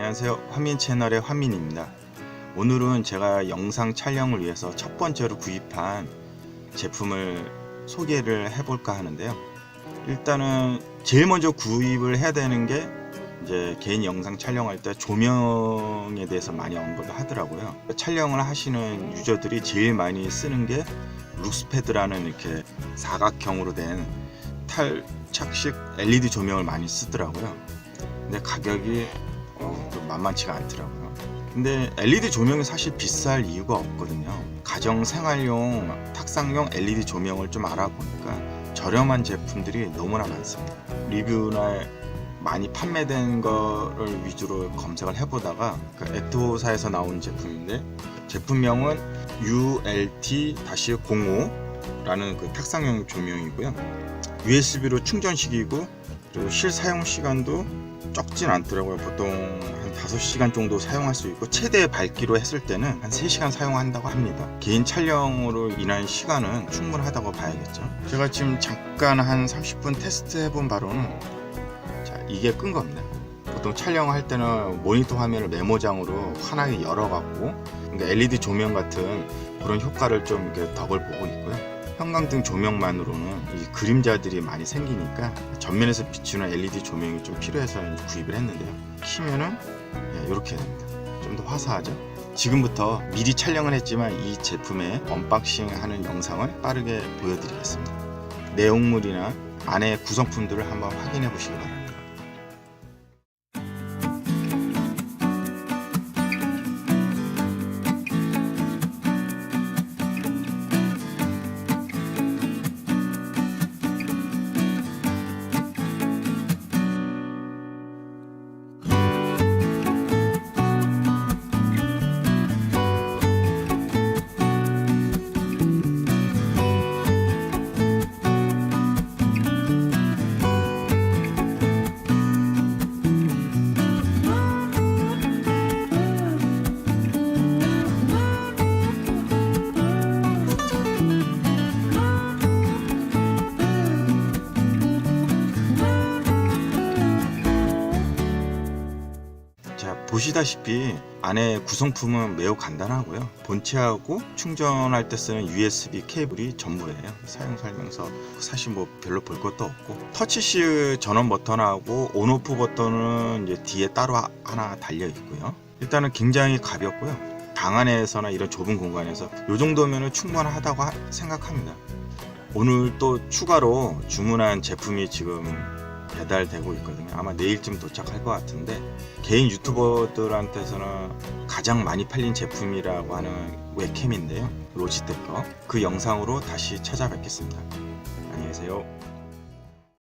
안녕하세요. 환민 채널의 환민입니다. 오늘은 제가 영상 촬영을 위해서 첫 번째로 구입한 제품을 소개를 해볼까 하는데요. 일단은 제일 먼저 구입을 해야 되는 게 이제 개인 영상 촬영할 때 조명에 대해서 많이 언급을 하더라고요. 촬영을 하시는 유저들이 제일 많이 쓰는 게 룩스패드라는 이렇게 사각형으로 된 탈착식 LED 조명을 많이 쓰더라고요. 근데 가격이 만만치가 않더라고요. 근데 LED 조명이 사실 비쌀 이유가 없거든요. 가정 생활용 탁상용 LED 조명을 좀 알아보니까 저렴한 제품들이 너무나 많습니다. 리뷰나 많이 판매된 거를 위주로 검색을 해보다가 그 에토사에서 나온 제품인데 제품명은 ULT-05라는 그 탁상용 조명이고요. USB로 충전식이고 그리고 실 사용 시간도 적진 않더라고요. 보통 한 5시간 정도 사용할 수 있고 최대 밝기로 했을 때는 한 3시간 사용한다고 합니다. 개인 촬영으로 인한 시간은 충분하다고 봐야겠죠. 제가 지금 잠깐 한 30분 테스트 해본 바로는 자, 이게 끈 겁니다. 보통 촬영할 때는 모니터 화면을 메모장으로 환하게 열어갖고 그러니까 LED 조명 같은 그런 효과를 좀 이렇게 덕을 보고 있고요. 형광등 조명만으로는 이 그림자들이 많이 생기니까 전면에서 비추는 LED 조명이 좀 필요해서 구입을 했는데요. 키면은 이렇게 됩니다. 좀 더 화사하죠? 지금부터 미리 촬영을 했지만 이 제품의 언박싱 하는 영상을 빠르게 보여드리겠습니다. 내용물이나 안에 구성품들을 한번 확인해 보시기 바랍니다. 보시다시피 안에 구성품은 매우 간단하고요. 본체하고 충전할 때 쓰는 USB 케이블이 전부예요. 사용 설명서. 사실 뭐 별로 볼 것도 없고. 터치시 전원 버튼하고 온오프 버튼은 이제 뒤에 따로 하- 하나 달려 있고요. 일단은 굉장히 가볍고요. 방 안에서나 이런 좁은 공간에서 이 정도면 충분하다고 하- 생각합니다. 오늘 또 추가로 주문한 제품이 지금 배달되고 있거든요. 아마 내일쯤 도착할 것 같은데 개인 유튜버들한테서는 가장 많이 팔린 제품이라고 하는 웹캠인데요. 로지텍 거. 그 영상으로 다시 찾아뵙겠습니다. 안녕히 계세요.